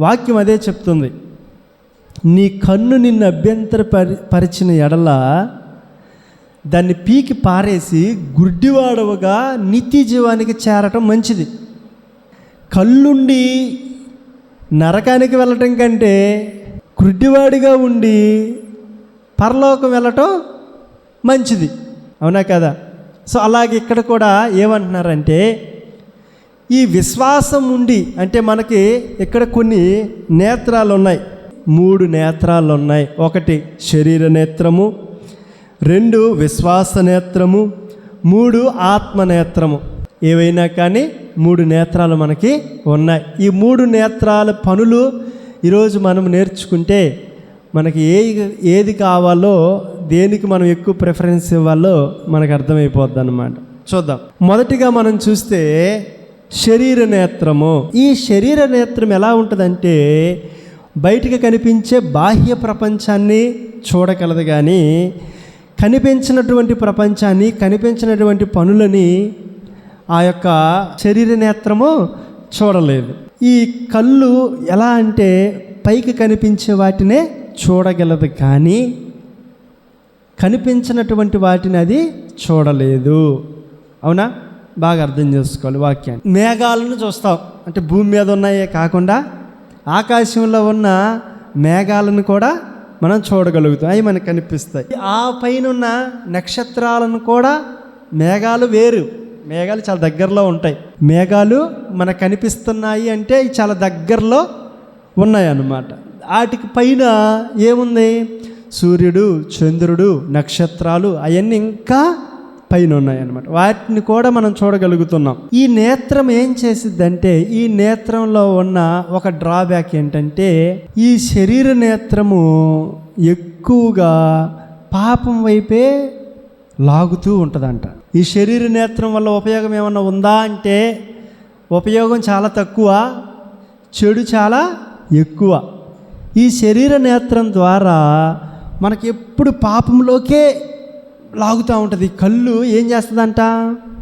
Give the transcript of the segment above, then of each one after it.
వాక్యం అదే చెప్తుంది. నీ కన్ను నిన్ను అభ్యంతర పరి పరిచిన ఎడల దాన్ని పీకి పారేసి గుడ్డివాడవుగా నిత్య జీవానికి చేరటం మంచిది. కళ్ళుండి నరకానికి వెళ్ళటం కంటే గుడ్డివాడిగా ఉండి పరలోకం వెళ్ళటం మంచిది. అవునా కదా? సో అలాగే ఇక్కడ కూడా ఏమంటున్నారంటే ఈ విశ్వాసం ఉండి అంటే మనకి ఇక్కడ కొన్ని నేత్రాలు ఉన్నాయి మూడు నేత్రాలు ఉన్నాయి ఒకటి శరీర నేత్రము రెండు విశ్వాస నేత్రము మూడు ఆత్మ నేత్రము. ఏవైనా కానీ మూడు నేత్రాలు మనకి ఉన్నాయి. ఈ మూడు నేత్రాల పనులు ఈరోజు మనం నేర్చుకుంటే మనకి ఏ ఏది కావాలో దేనికి మనం ఎక్కువ ప్రిఫరెన్స్ ఇవ్వాలో మనకు అర్థమైపోద్ది అనమాట చూద్దాం. మొదటిగా మనం చూస్తే శరీర నేత్రము ఈ శరీర నేత్రం ఎలా ఉంటుందంటే బయటికి కనిపించే బాహ్య ప్రపంచాన్ని చూడగలదు కానీ కనిపించినటువంటి ప్రపంచాన్ని కనిపించినటువంటి పనులని ఆ యొక్క శరీర నేత్రము చూడలేదు. ఈ కళ్ళు ఎలా అంటే పైకి కనిపించే వాటినే చూడగలదు కానీ కనిపించినటువంటి వాటిని అది చూడలేదు. అవునా? బాగా అర్థం చేసుకోవాలి వాక్యాన్ని. మేఘాలను చూస్తాం. అంటే భూమి మీద ఉన్నాయే కాకుండా ఆకాశంలో ఉన్న మేఘాలను కూడా మనం చూడగలుగుతాం. అవి మనకు కనిపిస్తాయి. ఆ పైన ఉన్న నక్షత్రాలను కూడా మేఘాలు వేరు. మేఘాలు చాలా దగ్గరలో ఉంటాయి. మేఘాలు మనకు కనిపిస్తున్నాయి అంటే ఇవి చాలా దగ్గరలో ఉన్నాయి అన్నమాట వాటికి పైన ఏముంది? సూర్యుడు చంద్రుడు నక్షత్రాలు అవన్నీ ఇంకా పైన ఉన్నాయన్నమాట వాటిని కూడా మనం చూడగలుగుతున్నాం. ఈ నేత్రం ఏం చేసిద్దంటే ఈ నేత్రంలో ఉన్న ఒక డ్రాబ్యాక్ ఏంటంటే ఈ శరీర నేత్రము ఎక్కువగా పాపం వైపే లాగుతూ ఉంటుందంట. ఈ శరీర నేత్రం వల్ల ఉపయోగం ఏమన్నా ఉందా అంటే ఉపయోగం చాలా తక్కువ చెడు చాలా ఎక్కువ. ఈ శరీర నేత్రం ద్వారా మనకి ఎప్పుడు పాపంలోకే లాగుతూ ఉంటుంది. కళ్ళు ఏం చేస్తుందంట?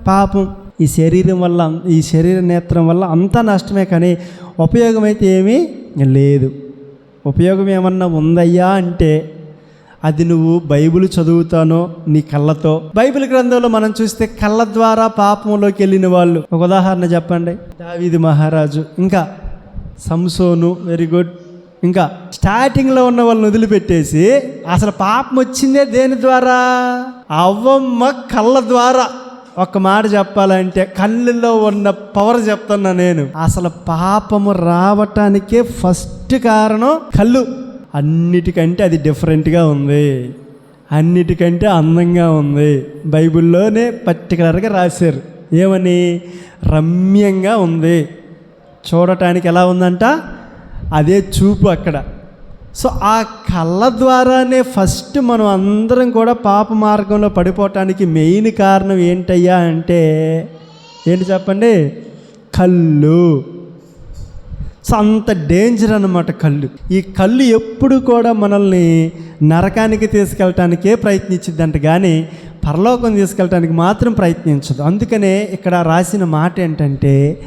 పాపం. ఈ శరీరం వల్ల ఈ శరీర నేత్రం వల్ల అంతా నష్టమే కానీ ఉపయోగం అయితే ఏమీ లేదు. ఉపయోగం ఏమన్నా ఉందయ్యా అంటే అది నువ్వు బైబిల్ చదువుతానో నీ కళ్ళతో. బైబిల్ గ్రంథంలో మనం చూస్తే కళ్ళ ద్వారా పాపంలోకి వెళ్ళిన వాళ్ళు. ఒక ఉదాహరణ చెప్పండి. దావీది మహారాజు. ఇంకా సంసోను వెరీ గుడ్. ఇంకా స్టార్టింగ్లో ఉన్న వాళ్ళని వదిలిపెట్టేసి అసలు పాపం వచ్చిందే దేని ద్వారా? అవ్వమ్మ కళ్ళ ద్వారా. ఒక మాట చెప్పాలంటే కళ్ళల్లో ఉన్న పవర్ చెప్తున్నా నేను. అసలు పాపము రావటానికే ఫస్ట్ కారణం కళ్ళు. అన్నిటికంటే అది డిఫరెంట్గా ఉంది. అన్నిటికంటే అందంగా ఉంది. బైబిల్లోనే పర్టికులర్గా రాశారు. ఏమని? రమ్యంగా ఉంది. చూడటానికి ఎలా ఉందంట? అదే చూపు అక్కడ. సో ఆ కళ్ళ ద్వారానే ఫస్ట్ మనం అందరం కూడా పాప మార్గంలో పడిపోవటానికి మెయిన్ కారణం ఏంటయ్యా అంటే ఏంటి చెప్పండి? కళ్ళు. సో అంత డేంజర్ అనమాట కళ్ళు. ఈ కళ్ళు ఎప్పుడు కూడా మనల్ని నరకానికి తీసుకెళ్ళటానికే ప్రయత్నించిద్దంట కానీ పరలోకం తీసుకెళ్ళటానికి మాత్రం ప్రయత్నించదు. అందుకనే ఇక్కడ రాసిన మాట ఏంటంటే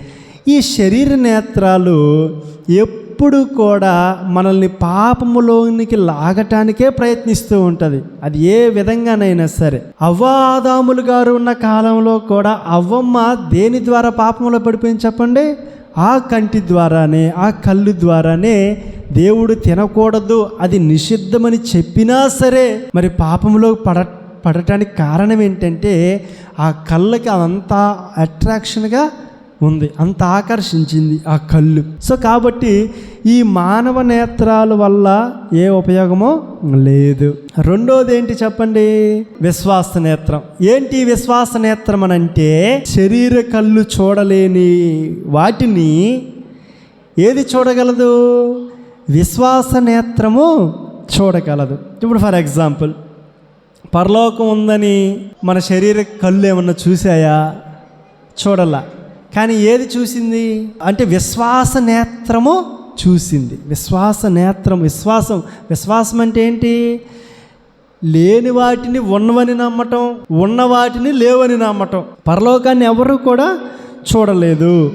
ఈ శరీర నేత్రాలు ఎప్పుడు కూడా మనల్ని పాపములోనికి లాగటానికే ప్రయత్నిస్తూ ఉంటుంది. అది ఏ విధంగానైనా సరే. అవ్వాదాములు గారు ఉన్న కాలంలో కూడా అవ్వమ్మ దేని ద్వారా పాపంలో పడిపోయింది చెప్పండి? ఆ కంటి ద్వారానే ఆ కళ్ళు ద్వారానే దేవుడు తినకూడదు అది నిషిద్ధమని చెప్పినా సరే మరి పాపంలో పడ పడటానికి కారణం ఏంటంటే ఆ కళ్ళకి అదంతా అట్రాక్షన్గా ఉంది. అంత ఆకర్షించింది ఆ కళ్ళు. సో కాబట్టి ఈ మానవ నేత్రాల వల్ల ఏ ఉపయోగమో లేదు. రెండోది ఏంటి చెప్పండి? విశ్వాస నేత్రం. ఏంటి విశ్వాస నేత్రం అని అంటే శరీర కళ్ళు చూడలేని వాటిని ఏది చూడగలదు? విశ్వాస నేత్రము చూడగలదు. ఇప్పుడు ఫర్ ఎగ్జాంపుల్ పరలోకం ఉందని మన శరీర కళ్ళు ఏమన్నా చూసాయా చూడలా. కానీ ఏది చూసింది? అంటే విశ్వాస నేత్రము చూసింది. విశ్వాస నేత్రం విశ్వాసం. విశ్వాసం అంటే ఏంటి? లేని వాటిని ఉన్నవని నమ్మటం ఉన్న వాటిని లేవని నమ్మటం. పరలోకాన్ని ఎవరు కూడా చూడలేదు.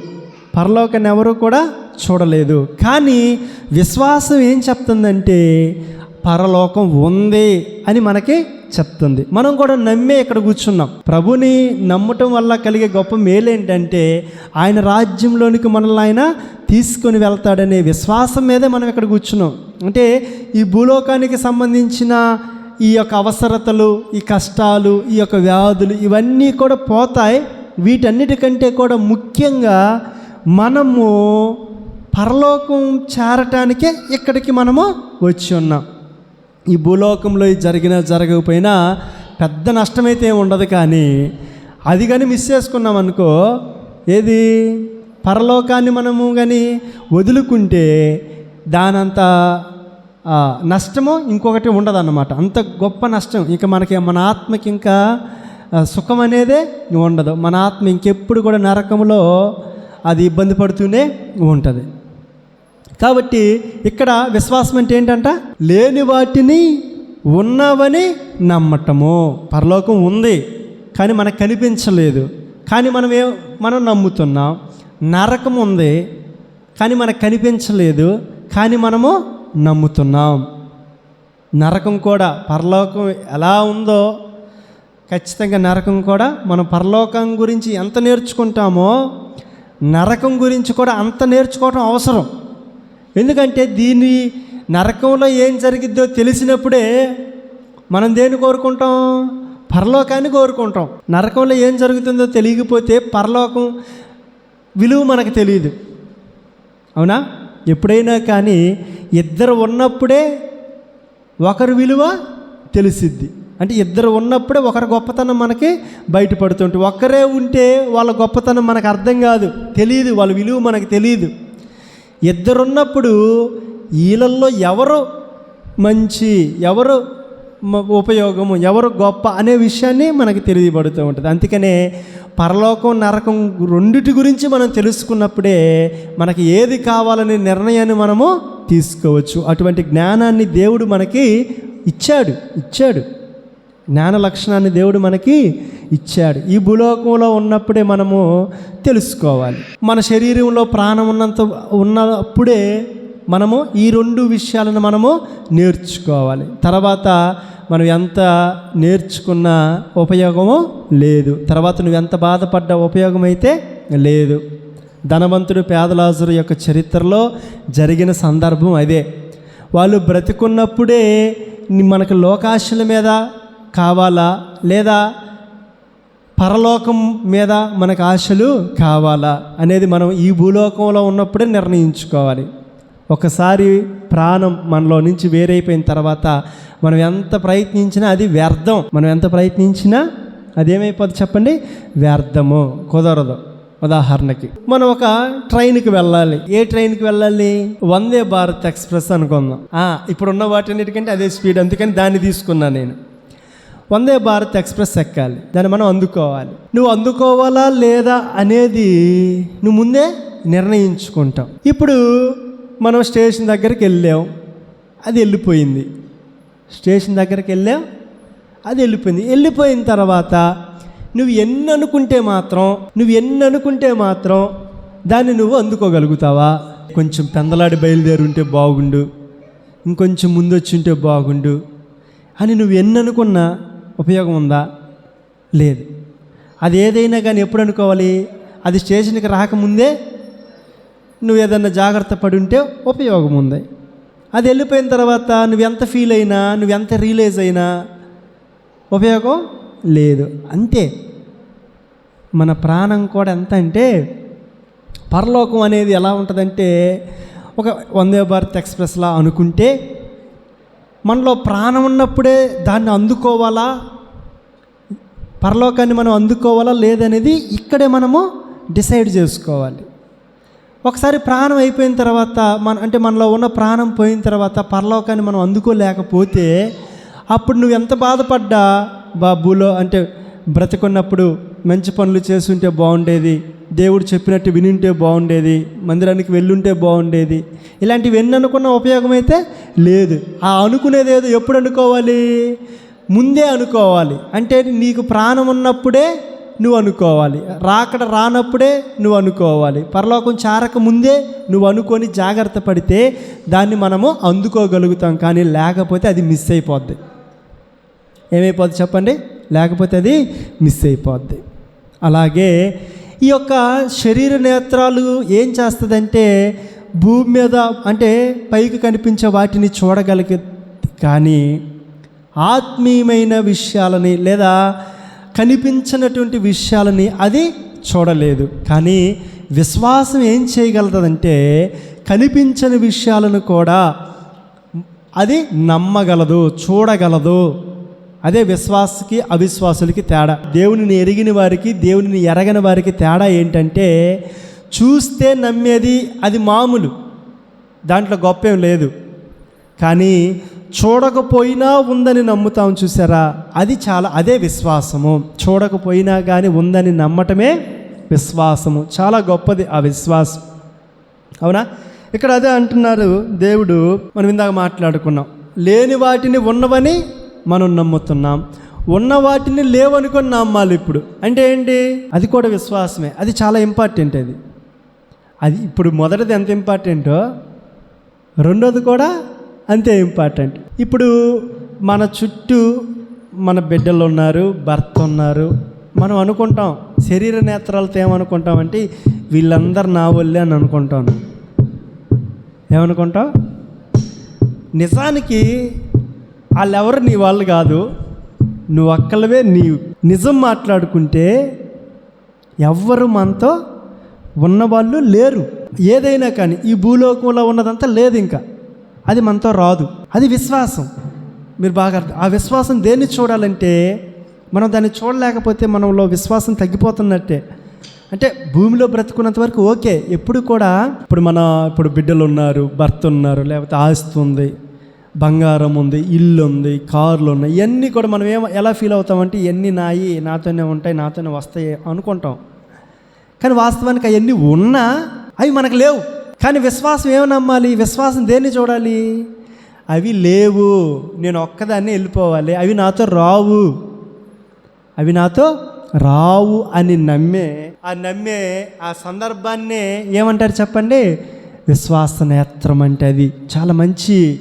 పరలోకాన్ని ఎవరు కూడా చూడలేదు. కానీ విశ్వాసం ఏం చెప్తుందంటే పరలోకం ఉంది అని మనకి చెప్తుంది. మనం కూడా నమ్మే ఇక్కడ కూర్చున్నాం. ప్రభుని నమ్మటం వల్ల కలిగే గొప్ప మేలు ఏంటంటే ఆయన రాజ్యంలోనికి మనల్ని ఆయన తీసుకొని వెళ్తాడనే విశ్వాసం మీదే మనం ఇక్కడ కూర్చున్నాం. అంటే ఈ భూలోకానికి సంబంధించిన ఈ యొక్క అవసరతలు ఈ కష్టాలు ఈ యొక్క వ్యాధులు ఇవన్నీ కూడా పోతాయి. వీటన్నిటికంటే కూడా ముఖ్యంగా మనము పరలోకం చేరటానికే ఇక్కడికి మనము వచ్చి ఉన్నాం. ఈ భూలోకంలో జరిగిన జరిగినా జరగకపోయినా పెద్ద నష్టమైతే ఏమి ఉండదు కానీ అది కానీ మిస్ చేసుకున్నాం అనుకో ఏది? పరలోకాన్ని మనము కానీ వదులుకుంటే దానంత నష్టము ఇంకొకటి ఉండదన్నమాట. అంత గొప్ప నష్టం. ఇంకా మనకి మన ఆత్మకి ఇంకా సుఖం అనేదే ఉండదు. మన ఆత్మ ఇంకెప్పుడు కూడా నరకంలో అది ఇబ్బంది పడుతూనే ఉంటుంది. కాబట్టి ఇక్కడ విశ్వాసం అంటే ఏంటంట లేని వాటిని ఉన్నావని నమ్మటము. పరలోకం ఉంది కానీ మనకు కనిపించలేదు. కానీ మనం ఏ మనం నమ్ముతున్నాం. నరకం ఉంది కానీ మనకు కనిపించలేదు. కానీ మనము నమ్ముతున్నాం. నరకం కూడా పరలోకం ఎలా ఉందో ఖచ్చితంగా నరకం కూడా మనం పరలోకం గురించి ఎంత నేర్చుకుంటామో నరకం గురించి కూడా అంత నేర్చుకోవటం అవసరం. ఎందుకంటే దీని నరకంలో ఏం జరిగిద్దో తెలిసినప్పుడే మనం దేన్ని కోరుకుంటాం? పరలోకాన్ని కోరుకుంటాం. నరకంలో ఏం జరుగుతుందో తెలియకపోతే పరలోకం విలువ మనకు తెలియదు. అవునా? ఎప్పుడైనా కానీ ఇద్దరు ఉన్నప్పుడే ఒకరి విలువ తెలిసిద్ది. అంటే ఇద్దరు ఉన్నప్పుడే ఒకరి గొప్పతనం మనకి బయటపడుతుంటుంది. ఒక్కరే ఉంటే వాళ్ళ గొప్పతనం మనకు అర్థం కాదు. తెలియదు. వాళ్ళ విలువ మనకు తెలియదు. ఇద్దరున్నప్పుడు వీళ్ళల్లో ఎవరు మంచి ఎవరు ఉపయోగము ఎవరు గొప్ప అనే విషయాన్ని మనకి తెలియబడుతూ ఉంటుంది. అందుకనే పరలోకం నరకం రెండిటి గురించి మనం తెలుసుకున్నప్పుడే మనకి ఏది కావాలనే నిర్ణయాన్ని మనము తీసుకోవచ్చు. అటువంటి జ్ఞానాన్ని దేవుడు మనకి ఇచ్చాడు ఇచ్చాడు. జ్ఞాన లక్షణాన్ని దేవుడు మనకి ఇచ్చాడు. ఈ భూలోకంలో ఉన్నప్పుడే మనము తెలుసుకోవాలి. మన శరీరంలో ప్రాణం ఉన్నంత ఉన్నప్పుడే మనము ఈ రెండు విషయాలను మనము నేర్చుకోవాలి. తర్వాత మనం ఎంత నేర్చుకున్న ఉపయోగము లేదు. తర్వాత నువ్వు ఎంత బాధపడ్డ ఉపయోగం అయితే లేదు. ధనవంతుడు పేదలాజురు యొక్క చరిత్రలో జరిగిన సందర్భం అదే. వాళ్ళు బ్రతికున్నప్పుడే మనకు లోకాశల మీద కావాలా? లేదా పరలోకం మీద మనకు ఆశలు కావాలా? అనేది మనం ఈ భూలోకంలో ఉన్నప్పుడే నిర్ణయించుకోవాలి. ఒకసారి ప్రాణం మనలో నుంచి వేరైపోయిన తర్వాత మనం ఎంత ప్రయత్నించినా అది వ్యర్థం. మనం ఎంత ప్రయత్నించినా అదేమైపోతుంది చెప్పండి? వ్యర్థము. కుదరదు. ఉదాహరణకి మనం ఒక ట్రైన్కి వెళ్ళాలి. ఏ ట్రైన్కి వెళ్ళాలి? వందే భారత్ ఎక్స్ప్రెస్ అనుకుందాం. ఆ, ఇప్పుడున్న వాటన్నిటికంటే అదే స్పీడ్. అందుకని దాన్ని తీసుకున్నాను నేను. వందే భారత్ ఎక్స్ప్రెస్ ఎక్కాలి. దాన్ని మనం అందుకోవాలి. నువ్వు అందుకోవాలా లేదా అనేది నువ్వు ముందే నిర్ణయించుకుంటావు. ఇప్పుడు మనం స్టేషన్ దగ్గరికి వెళ్ళాం. అది వెళ్ళిపోయింది. స్టేషన్ దగ్గరికి వెళ్ళాం. అది వెళ్ళిపోయింది. వెళ్ళిపోయిన తర్వాత నువ్వు ఎన్ని అనుకుంటే మాత్రం నువ్వు ఎన్ని అనుకుంటే మాత్రం దాన్ని నువ్వు అందుకోగలుగుతావా? కొంచెం పెందలాడి బయలుదేరి ఉంటే బాగుండు. ఇంకొంచెం ముందు వచ్చి ఉంటే బాగుండు. అని నువ్వు ఎన్ని అనుకున్నా ఉపయోగం ఉందా లేదు. అది ఏదైనా కానీ ఎప్పుడు అనుకోవాలి? అది స్టేషన్కి రాకముందే నువ్వు ఏదన్నా జాగ్రత్త పడి ఉంటే ఉపయోగం ఉంది అది వెళ్ళిపోయిన తర్వాత నువ్వు ఎంత ఫీల్ అయినా నువ్వు ఎంత రియలైజ్ అయినా ఉపయోగం లేదు. అంతే. మన ప్రాణం కూడా ఎంత అంటే పరలోకం అనేది ఎలా ఉంటుందంటే ఒక వందే భారత్ ఎక్స్ప్రెస్లా అనుకుంటే మనలో ప్రాణం ఉన్నప్పుడే దాన్ని అందుకోవాలా? పరలోకాన్ని మనం అందుకోవాలా లేదనేది ఇక్కడే మనము డిసైడ్ చేసుకోవాలి. ఒకసారి ప్రాణం అయిపోయిన తర్వాత మన అంటే మనలో ఉన్న ప్రాణం పోయిన తర్వాత పరలోకాన్ని మనం అందుకోలేకపోతే అప్పుడు నువ్వు ఎంత బాధపడ్డా? బాబులో అంటే బ్రతికున్నప్పుడు మంచి పనులు చేస్తుంటే బాగుండేది దేవుడు చెప్పినట్టు వినుంటే బాగుండేది మందిరానికి వెళ్ళుంటే బాగుండేది. ఇలాంటివి ఎన్ని అనుకున్న ఉపయోగం అయితే లేదు. ఆ అనుకునేది ఏదో ఎప్పుడు అనుకోవాలి? ముందే అనుకోవాలి. అంటే నీకు ప్రాణం ఉన్నప్పుడే నువ్వు అనుకోవాలి. రాకడ రానప్పుడే నువ్వు అనుకోవాలి. పరలోకం చారక ముందే నువ్వు అనుకొని జాగ్రత్త పడితే దాన్ని మనము అందుకోగలుగుతాం. కానీ లేకపోతే అది మిస్ అయిపోద్ది. ఏమైపోద్ది చెప్పండి? లేకపోతే అది మిస్ అయిపోద్ది. అలాగే ఈ యొక్క శరీర నేత్రాలు ఏం చేస్తుందంటే భూమి మీద అంటే పైకి కనిపించే వాటిని చూడగలిగే కానీ ఆత్మీయమైన విషయాలని లేదా కనిపించినటువంటి విషయాలని అది చూడలేదు. కానీ విశ్వాసం ఏం చేయగలదంటే కనిపించని విషయాలను కూడా అది నమ్మగలదు చూడగలదు. అదే విశ్వాసకి అవిశ్వాసులకి తేడా. దేవునిని ఎరిగిన వారికి దేవునిని ఎరగని వారికి తేడా ఏంటంటే చూస్తే నమ్మేది అది మామూలు. దాంట్లో గొప్ప ఏం లేదు. కానీ చూడకపోయినా ఉందని నమ్ముతాం చూసారా? అది చాలా అదే విశ్వాసము. చూడకపోయినా కానీ ఉందని నమ్మటమే విశ్వాసము. చాలా గొప్పది ఆ విశ్వాసం. అవునా? ఇక్కడ అదే అంటున్నారు దేవుడు. మనం ఇందాక మాట్లాడుకున్నాం. లేని వాటిని ఉన్నవని మనం నమ్ముతున్నాం. ఉన్న వాటిని లేవనుకొని నమ్మాలి ఇప్పుడు. అంటే ఏంటి? అది కూడా విశ్వాసమే. అది చాలా ఇంపార్టెంట్ అది. అది ఇప్పుడు మొదటిది ఎంత ఇంపార్టెంటో రెండోది కూడా అంతే ఇంపార్టెంట్ ఇప్పుడు మన చుట్టూ మన బిడ్డలు ఉన్నారు భర్త ఉన్నారు. మనం అనుకుంటాం శరీర నేత్రాలతో ఏమనుకుంటామంటే వీళ్ళందరు నా వాళ్ళే అని అనుకుంటాను. ఏమనుకుంటావు? నిజానికి వాళ్ళెవరు నీ వాళ్ళు కాదు. నువ్వు అక్కలవే నీ నిజం మాట్లాడుకుంటే ఎవ్వరు మనతో ఉన్నవాళ్ళు లేరు. ఏదైనా కానీ ఈ భూలోకంలో ఉన్నదంతా లేదు ఇంకా. అది మనతో రాదు. అది విశ్వాసం. మీరు బాగా అర్థం ఆ విశ్వాసం దేన్ని చూడాలంటే మనం దాన్ని చూడలేకపోతే మనలో విశ్వాసం తగ్గిపోతున్నట్టే. అంటే భూమిలో బ్రతుకున్నంత వరకు ఓకే. ఎప్పుడు కూడా ఇప్పుడు మన ఇప్పుడు బిడ్డలు ఉన్నారు భర్త ఉన్నారు లేకపోతే ఆస్తి ఉంది. బంగారం ఉంది ఇల్లు ఉంది కార్లు ఉన్నాయి ఇవన్నీ కూడా మనం ఏం ఎలా ఫీల్ అవుతామంటే ఇవన్నీ నాయి నాతోనే ఉంటాయి నాతోనే వస్తాయి అనుకుంటాం. కానీ వాస్తవానికి అవన్నీ ఉన్నా అవి మనకు లేవు. కానీ విశ్వాసం ఏమి నమ్మాలి? విశ్వాసం దేన్ని చూడాలి? అవి లేవు. నేను ఒక్కదాన్ని వెళ్ళిపోవాలి. అవి నాతో రావు. అవి నాతో రావు అని నమ్మే ఆ నమ్మే ఆ సందర్భాన్నే ఏమంటారు చెప్పండి? విశ్వాస నేత్రం అంటే అది. చాలా మంచి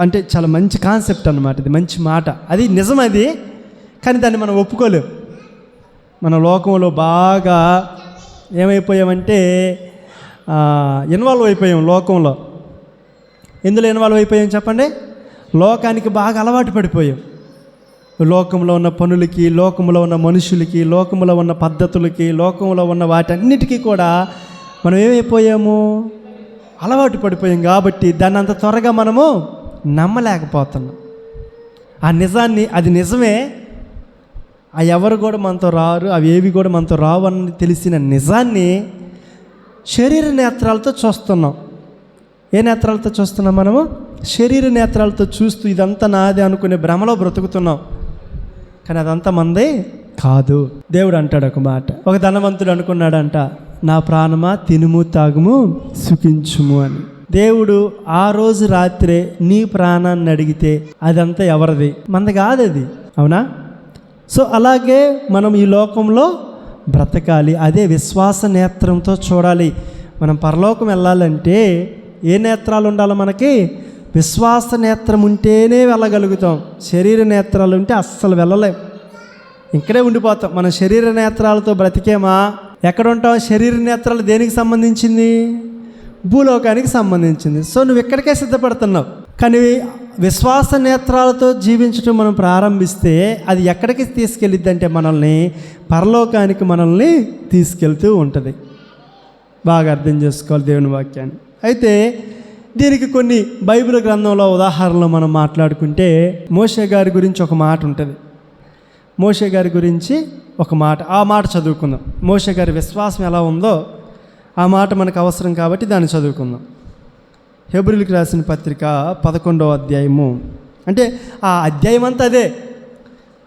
అంటే చాలా మంచి కాన్సెప్ట్ అన్నమాట. ఇది మంచి మాట. అది నిజం అది కానీ దాన్ని మనం ఒప్పుకోలేం. మన లోకంలో బాగా ఏమైపోయామంటే ఇన్వాల్వ్ అయిపోయాం లోకంలో. ఎందులో ఇన్వాల్వ్ అయిపోయాం చెప్పండి? లోకానికి బాగా అలవాటు పడిపోయాం. లోకంలో ఉన్న పనులకి లోకంలో ఉన్న మనుషులకి లోకంలో ఉన్న పద్ధతులకి లోకంలో ఉన్న వాటన్నిటికీ కూడా మనం ఏమైపోయాము? అలవాటు పడిపోయాం కాబట్టి దాన్ని అంత త్వరగా మనము నమ్మలేకపోతున్నాం. ఆ నిజాన్ని అది నిజమే. ఆ ఎవరు కూడా మనతో రారు అవి ఏవి కూడా మనతో రావు అని తెలిసిన నిజాన్ని శరీర నేత్రాలతో చూస్తున్నాం. ఏ నేత్రాలతో చూస్తున్నాం మనము? శరీర నేత్రాలతో చూస్తూ ఇదంతా నాదే అనుకునే భ్రమలో బ్రతుకుతున్నాం. కానీ అదంతా మంది కాదు. దేవుడు అంటాడు ఒక మాట. ఒక ధనవంతుడు అనుకున్నాడంట నా ప్రాణమా తినుము తాగుము సుఖించుము అని. దేవుడు ఆ రోజు రాత్రే నీ ప్రాణాన్ని అడిగితే అదంతా ఎవరిది? మంది కాదు అది అవునా? సో అలాగే మనం ఈ లోకంలో బ్రతకాలి. అదే విశ్వాస నేత్రంతో చూడాలి. మనం పరలోకం వెళ్ళాలంటే ఏ నేత్రాలు ఉండాలి మనకి? విశ్వాస నేత్రం ఉంటేనే వెళ్ళగలుగుతాం. శరీర నేత్రాలు ఉంటే అస్సలు వెళ్ళలేం. ఇక్కడే ఉండిపోతాం. మన శరీర నేత్రాలతో బ్రతికేమా? ఎక్కడ ఉంటాం? శరీర నేత్రాలు దేనికి సంబంధించింది? భూలోకానికి సంబంధించింది. సో నువ్వు ఇక్కడికే సిద్ధపడుతున్నావు? కానీ విశ్వాస నేత్రాలతో జీవించడం మనం ప్రారంభిస్తే అది ఎక్కడికి తీసుకెళ్ళిద్ది అంటే మనల్ని పరలోకానికి మనల్ని తీసుకెళ్తూ ఉంటుంది. బాగా అర్థం చేసుకోవాలి దేవుని వాక్యాన్ని. అయితే దీనికి కొన్ని బైబిల్ గ్రంథంలో ఉదాహరణలు మనం మాట్లాడుకుంటే మోషే గారి గురించి ఒక మాట ఉంటుంది. మోషే గారి గురించి ఒక మాట. ఆ మాట చదువుకుందాం. మోషే గారి విశ్వాసం ఎలా ఉందో ఆ మాట మనకు అవసరం కాబట్టి దాన్ని చదువుకుందాం. హెబ్రిల్కి రాసిన పత్రిక పదకొండవ అధ్యాయము. అంటే ఆ అధ్యాయం అంతా అదే.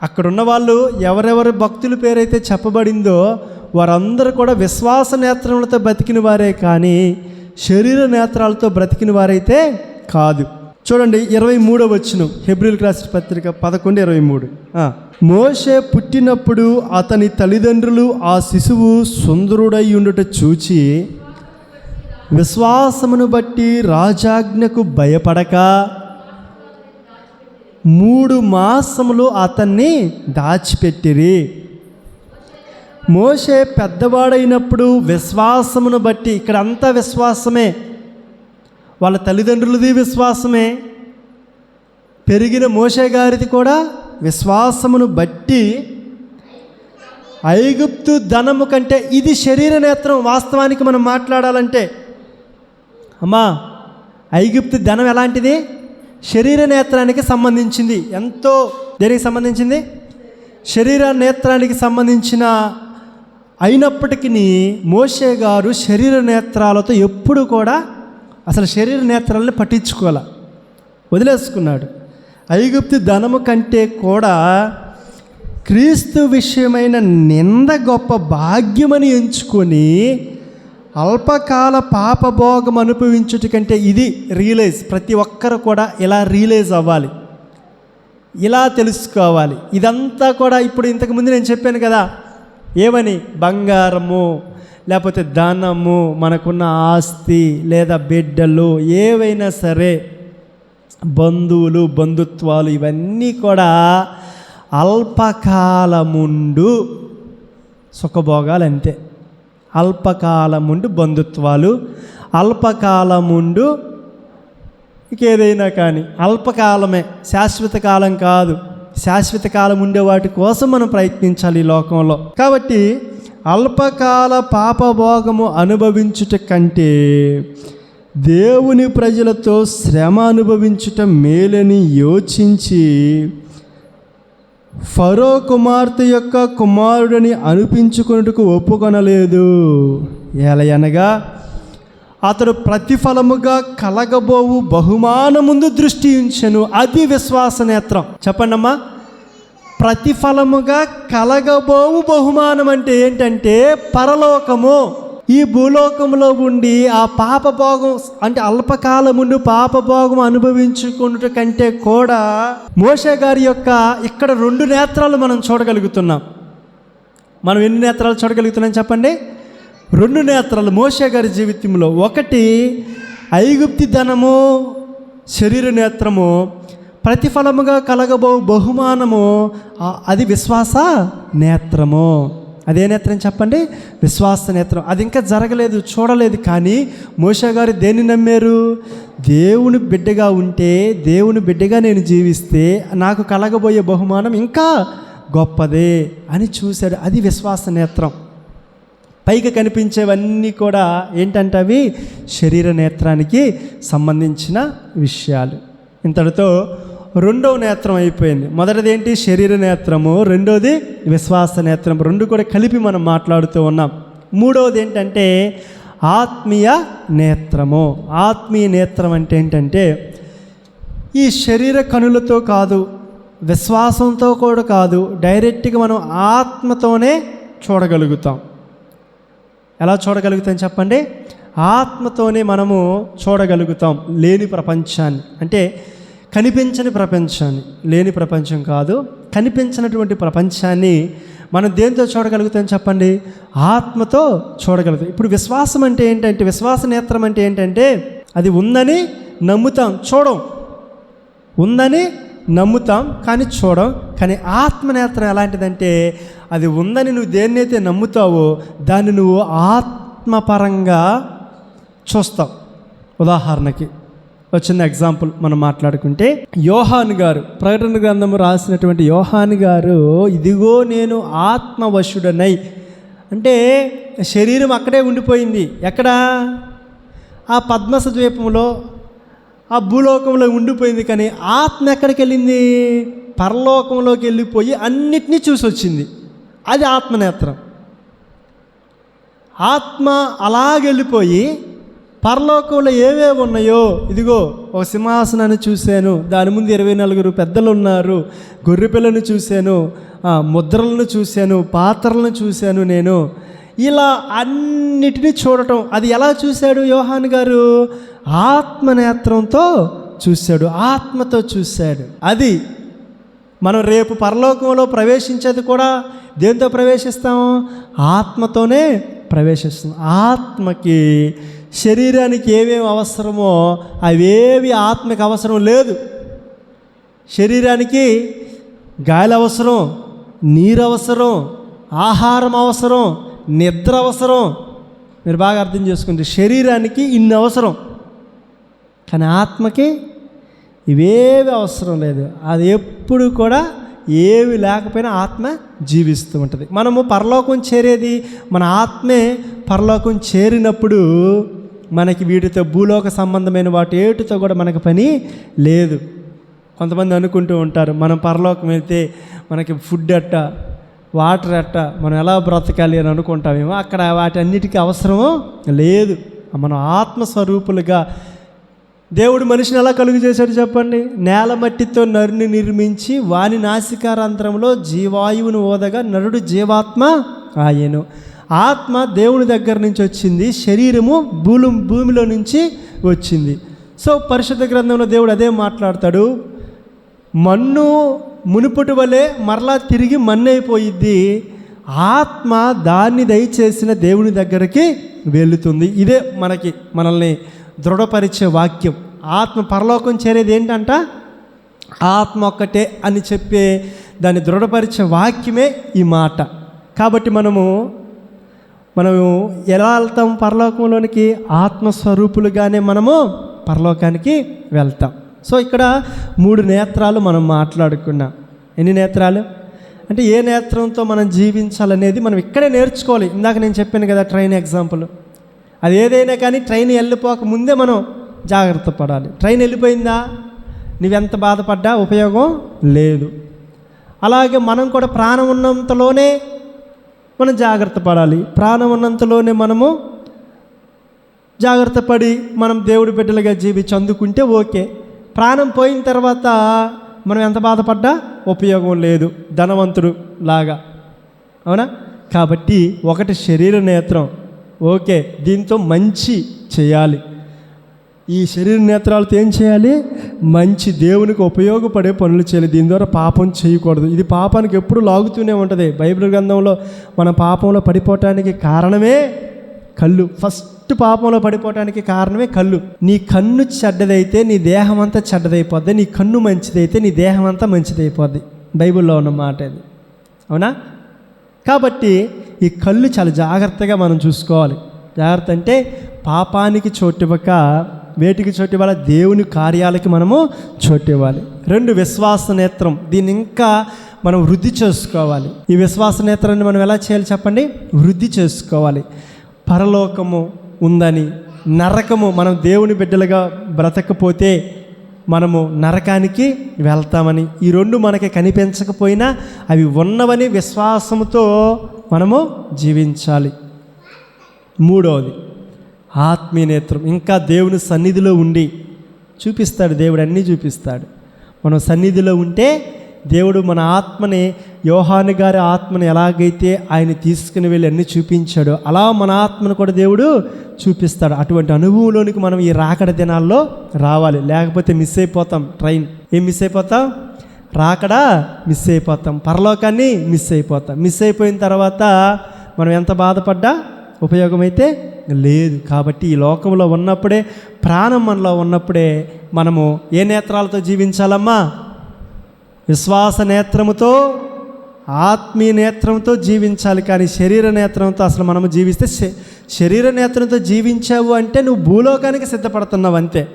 అక్కడున్న వాళ్ళు ఎవరెవరి భక్తుల పేరైతే చెప్పబడిందో వారందరూ కూడా విశ్వాస నేత్రములతో బ్రతికిన వారే కానీ శరీర నేత్రాలతో బ్రతికిన వారైతే కాదు. చూడండి ఇరవై మూడో వచ్చిన హెబ్రిల్ రాసిన పత్రిక పదకొండు ఇరవై మూడు. మోషే పుట్టినప్పుడు అతని తల్లిదండ్రులు ఆ శిశువు సుందరుడై ఉండుట చూచి విశ్వాసమును బట్టి రాజాజ్ఞకు భయపడక మూడు మాసములు అతన్ని దాచిపెట్టిరి. మోషే పెద్దవాడైనప్పుడు విశ్వాసమును బట్టి ఇక్కడ అంతా విశ్వాసమే వాళ్ళ తల్లిదండ్రులది విశ్వాసమే. పెరిగిన మోషే గారిది కూడా విశ్వాసమును బట్టి ఐగుప్తు ధనము కంటే ఇది శరీర నేత్రం వాస్తవానికి మనం మాట్లాడాలంటే అమ్మా ఐగుప్తు ధనం ఎలాంటిది? శరీర నేత్రానికి సంబంధించింది. ఎంతో దేనికి సంబంధించింది? శరీర నేత్రానికి సంబంధించిన అయినప్పటికీ మోషే గారు శరీర నేత్రాలతో ఎప్పుడు కూడా అసలు శరీర నేత్రాలను పట్టించుకోవాల. వదిలేసుకున్నాడు. ఐగుప్తి ధనము కంటే కూడా క్రీస్తు విషయమైన నింద గొప్ప భాగ్యమని ఎంచుకొని అల్పకాల పాపభోగం అనుభవించుట కంటే ఇది రియలైజ్. ప్రతి ఒక్కరు కూడా ఇలా రియలైజ్ అవ్వాలి. ఇలా తెలుసుకోవాలి. ఇదంతా కూడా ఇప్పుడు ఇంతకుముందు నేను చెప్పాను కదా ఏమని? బంగారము. లేకపోతే ధనము మనకున్న ఆస్తి లేదా బిడ్డలు ఏవైనా సరే బంధువులు బంధుత్వాలు ఇవన్నీ కూడా అల్పకాలముండు సుఖభోగాలు అంతే అల్పకాలముండు బంధుత్వాలు అల్పకాలముండు ఇంకేదైనా కానీ అల్పకాలమే శాశ్వత కాలం కాదు. శాశ్వత కాలం ఉండే వాటి కోసం మనం ప్రయత్నించాలి ఈ లోకంలో. కాబట్టి అల్పకాల పాపభోగము అనుభవించుట కంటే దేవుని ప్రజలతో శ్రమ అనుభవించుట మేలని యోచించి ఫరో కుమార్తె యొక్క కుమారుడిని అనిపించుకున్నట్టుకు ఒప్పుకొనలేదు. ఎలయనగా అతడు ప్రతిఫలముగా కలగబోవు బహుమానముందు దృష్టి ఉంచెను అది విశ్వాస నేత్రం. చెప్పండమ్మా. ప్రతిఫలముగా కలగబోవు బహుమానం అంటే ఏంటంటే పరలోకము. ఈ భూలోకంలో ఉండి ఆ పాపభోగం అంటే అల్పకాలముందు పాపభోగం అనుభవించుకున్నట కంటే కూడా మోషే గారి యొక్క ఇక్కడ రెండు నేత్రాలు మనం చూడగలుగుతున్నాం. మనం ఎన్ని నేత్రాలు చూడగలుగుతున్నాం చెప్పండి? రెండు నేత్రాలు మోషే గారి జీవితంలో. ఒకటి ఐగుప్తి ధనము శరీర నేత్రము ప్రతిఫలముగా కలగబో బహుమానము అది విశ్వాస నేత్రము. అదే నేత్రం చెప్పండి? విశ్వాస నేత్రం. అది ఇంకా జరగలేదు చూడలేదు కానీ మోషే గారు దేన్ని నమ్మారు? దేవుని బిడ్డగా ఉంటే దేవుని బిడ్డగా నేను జీవిస్తే నాకు కలగబోయే బహుమానం ఇంకా గొప్పదే అని చూశాడు అది విశ్వాస నేత్రం. పైకి కనిపించేవన్నీ కూడా ఏంటంటే అవి? శరీర నేత్రానికి సంబంధించిన విషయాలు. ఇంతటితో రెండవ నేత్రం అయిపోయింది. మొదటిది ఏంటి శరీర నేత్రము. రెండోది విశ్వాస నేత్రం. రెండు కూడా కలిపి మనం మాట్లాడుతూ ఉన్నాం. మూడవది ఏంటంటే ఆత్మీయ నేత్రము. ఆత్మీయ నేత్రం అంటే ఏంటంటే ఈ శరీర కనులతో కాదు విశ్వాసంతో కూడా కాదు డైరెక్ట్గా మనం ఆత్మతోనే చూడగలుగుతాం. ఎలా చూడగలుగుతాం చెప్పండి? ఆత్మతోనే మనము చూడగలుగుతాం లేని ప్రపంచాన్ని. అంటే కనిపించని ప్రపంచాన్ని లేని ప్రపంచం కాదు కనిపించినటువంటి ప్రపంచాన్ని మనం దేంతో చూడగలుగుతాం చెప్పండి? ఆత్మతో చూడగలుగుతాం. ఇప్పుడు విశ్వాసం అంటే ఏంటంటే విశ్వాస నేత్రం అంటే ఏంటంటే అది ఉందని నమ్ముతాం చూడం. ఉందని నమ్ముతాం కానీ చూడం. కానీ ఆత్మనేత్రం ఎలాంటిదంటే అది ఉందని నువ్వు దేన్నైతే నమ్ముతావో దాన్ని నువ్వు ఆత్మపరంగా చూస్తావు. ఉదాహరణకి వచ్చిన ఎగ్జాంపుల్ మనం మాట్లాడుకుంటే యోహాన్ గారు ప్రకటన గ్రంథము రాసినటువంటి యోహాన్ గారు ఇదిగో నేను ఆత్మవశుడనై. అంటే శరీరం అక్కడే ఉండిపోయింది. ఎక్కడ? ఆ పద్మస ద్వీపంలో ఆ భూలోకంలో ఉండిపోయింది కానీ ఆత్మ ఎక్కడికి వెళ్ళింది? పరలోకంలోకి వెళ్ళిపోయి అన్నిటినీ చూసి వచ్చింది అది ఆత్మనేత్రం. ఆత్మ అలాగెళ్ళిపోయి పరలోకంలో ఏవేవి ఉన్నాయో ఇదిగో ఒక సింహాసనాన్ని చూశాను. దాని ముందు ఇరవై నలుగురు పెద్దలు ఉన్నారు. గొర్రెపిల్లను చూశాను. ముద్రలను చూశాను. పాత్రలను చూశాను నేను. ఇలా అన్నిటినీ చూడటం అది ఎలా చూశాడు యోహాన్ గారు? ఆత్మనేత్రంతో చూశాడు. ఆత్మతో చూశాడు. అది మనం రేపు పరలోకంలో ప్రవేశించేది కూడా దేంతో ప్రవేశిస్తాము ఆత్మతోనే ప్రవేశిస్తాం. ఆత్మకి శరీరానికి ఏమేమి అవసరమో అవేవి ఆత్మకి అవసరం లేదు. శరీరానికి గాలి అవసరం నీరు అవసరం ఆహారం అవసరం నిద్ర అవసరం. మీరు బాగా అర్థం చేసుకుంటే శరీరానికి ఇన్ని అవసరం. కానీ ఆత్మకి ఇవేవి అవసరం లేదు. అది ఎప్పుడు కూడా ఏవి లేకపోయినా ఆత్మ జీవిస్తూ ఉంటుంది. మనము పరలోకం చేరేది మన ఆత్మే పరలోకం చేరినప్పుడు మనకి వీటితో భూలోక సంబంధమైన వాటి ఏటితో కూడా మనకి పని లేదు. కొంతమంది అనుకుంటూ ఉంటారు మనం పరలోకం వెళ్తే మనకి ఫుడ్ అట్ట వాటర్ అట్ట మనం ఎలా బ్రతకాలి అని అనుకుంటామేమో అక్కడ వాటి అన్నిటికీ అవసరమో లేదు. మనం ఆత్మస్వరూపులుగా దేవుడు మనిషిని ఎలా కలుగు చేశాడు చెప్పండి? నేల మట్టితో నరుని నిర్మించి వాని నాసికారంధ్రంలో జీవాయువును ఓదగా నరుడు జీవాత్మ ఆయను. ఆత్మ దేవుని దగ్గర నుంచి వచ్చింది శరీరము భూలు భూమిలో నుంచి వచ్చింది. సో పరిశుద్ధ గ్రంథంలో దేవుడు అదే మాట్లాడతాడు మన్ను మునుపటి వలె మరలా తిరిగి మన్నైపోయిద్ది ఆత్మ దాన్ని దయచేసిన దేవుని దగ్గరికి వెళుతుంది. ఇదే మనకి మనల్ని దృఢపరిచే వాక్యం. ఆత్మ పరలోకం చేరేది ఏంటంట? ఆత్మ ఒక్కటే అని చెప్పే దాన్ని దృఢపరిచే వాక్యమే ఈ మాట. కాబట్టి మనము మనం ఎలా వెళ్తాం పరలోకంలోనికి? ఆత్మస్వరూపులుగానే మనము పరలోకానికి వెళ్తాం. సో ఇక్కడ మూడు నేత్రాలు మనం మాట్లాడుకున్నాం. ఎన్ని నేత్రాలు? అంటే ఏ నేత్రంతో మనం జీవించాలనేది మనం ఇక్కడే నేర్చుకోవాలి. ఇందాక నేను చెప్పాను కదా ట్రైన్ ఎగ్జాంపుల్. అది ఏదైనా కానీ ట్రైన్ వెళ్ళిపోక ముందే మనం జాగ్రత్త పడాలి. ట్రైన్ వెళ్ళిపోయిందా? నువ్వెంత బాధపడ్డా? ఉపయోగం లేదు. అలాగే మనం కూడా ప్రాణం ఉన్నంతలోనే మనం జాగ్రత్త పడాలి. ప్రాణం ఉన్నంతలోనే మనము జాగ్రత్త పడి మనం దేవుడి బిడ్డలుగా జీవించి అందుకుంటే ఓకే. ప్రాణం పోయిన తర్వాత మనం ఎంత బాధపడ్డా? ఉపయోగం లేదు. ధనవంతుడు లాగా. అవునా? కాబట్టి ఒకటి శరీర నేత్రం. ఓకే. దీంతో మంచి చేయాలి. ఈ శరీర నేత్రాలతో ఏం చేయాలి? మంచి దేవునికి ఉపయోగపడే పనులు చేయాలి. దీని ద్వారా పాపం చేయకూడదు. ఇది పాపానికి ఎప్పుడు లాగుతూనే ఉంటుంది. బైబిల్ గ్రంథంలో మన పాపంలో పడిపోవటానికి కారణమే కళ్ళు. ఫస్ట్ పాపంలో పడిపోవటానికి కారణమే కళ్ళు. నీ కన్ను చెడ్డదైతే నీ దేహం అంతా చెడ్డదైపోద్ది. నీ కన్ను మంచిదైతే నీ దేహం అంతా మంచిదైపోద్ది. బైబిల్లో ఉన్న మాట ఇది. అవునా? కాబట్టి ఈ కళ్ళు చాలా జాగ్రత్తగా మనం చూసుకోవాలి. జాగ్రత్త అంటే పాపానికి చోటివ్వక వేటికి చోటివ్వాలి? దేవుని కార్యాలకి మనము చోటివ్వాలి. రెండు విశ్వాస నేత్రం. దీన్ని ఇంకా మనం వృద్ధి చేసుకోవాలి. ఈ విశ్వాస నేత్రాన్ని మనం ఎలా చేయాలి చెప్పండి? వృద్ధి చేసుకోవాలి. పరలోకము ఉందని నరకము మనం దేవుని బిడ్డలుగా బ్రతకపోతే మనము నరకానికి వెళ్తామని ఈ రెండు మనకి కనిపించకపోయినా అవి ఉన్నవని విశ్వాసంతో మనము జీవించాలి. మూడవది ఆత్మీయ నేత్రం. ఇంకా దేవుని సన్నిధిలో ఉండి చూపిస్తాడు దేవుడు అన్నీ చూపిస్తాడు. మనం సన్నిధిలో ఉంటే దేవుడు మన ఆత్మని యోహాను గారి ఆత్మని ఎలాగైతే ఆయన తీసుకుని వెళ్ళి అన్ని చూపించాడో అలా మన ఆత్మను కూడా దేవుడు చూపిస్తాడు. అటువంటి అనుభవంలోనికి మనం ఈ రాకడ దినాల్లో రావాలి. లేకపోతే మిస్ అయిపోతాం. ట్రైన్. ఏం మిస్ అయిపోతాం? రాకడా మిస్ అయిపోతాం. పరలోకాన్ని మిస్ అయిపోతాం. మిస్ అయిపోయిన తర్వాత మనం ఎంత బాధపడ్డా ఉపయోగమైతే లేదు. కాబట్టి ఈ లోకంలో ఉన్నప్పుడే ప్రాణం మనలో ఉన్నప్పుడే మనము ఏ నేత్రాలతో జీవించాలమ్మా? విశ్వాస నేత్రముతో ఆత్మీయ నేత్రంతో జీవించాలి. కానీ శరీర నేత్రంతో అసలు మనము జీవిస్తే శరీర నేత్రంతో జీవించావు అంటే నువ్వు భూలోకానికి సిద్ధపడుతున్నావు అంతే.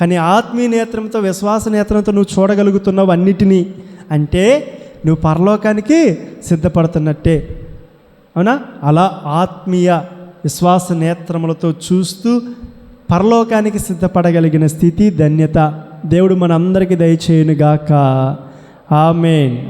కానీ ఆత్మీయ నేత్రంతో విశ్వాస నేత్రంతో నువ్వు చూడగలుగుతున్నావు అన్నిటినీ అంటే నువ్వు పరలోకానికి సిద్ధపడుతున్నట్టే. అవునా? అలా ఆత్మీయ విశ్వాస నేత్రములతో చూస్తూ పరలోకానికి సిద్ధపడగలిగిన స్థితి ధన్యత. దేవుడు మనందరికీ దయచేయునుగాక. ఆమెన్.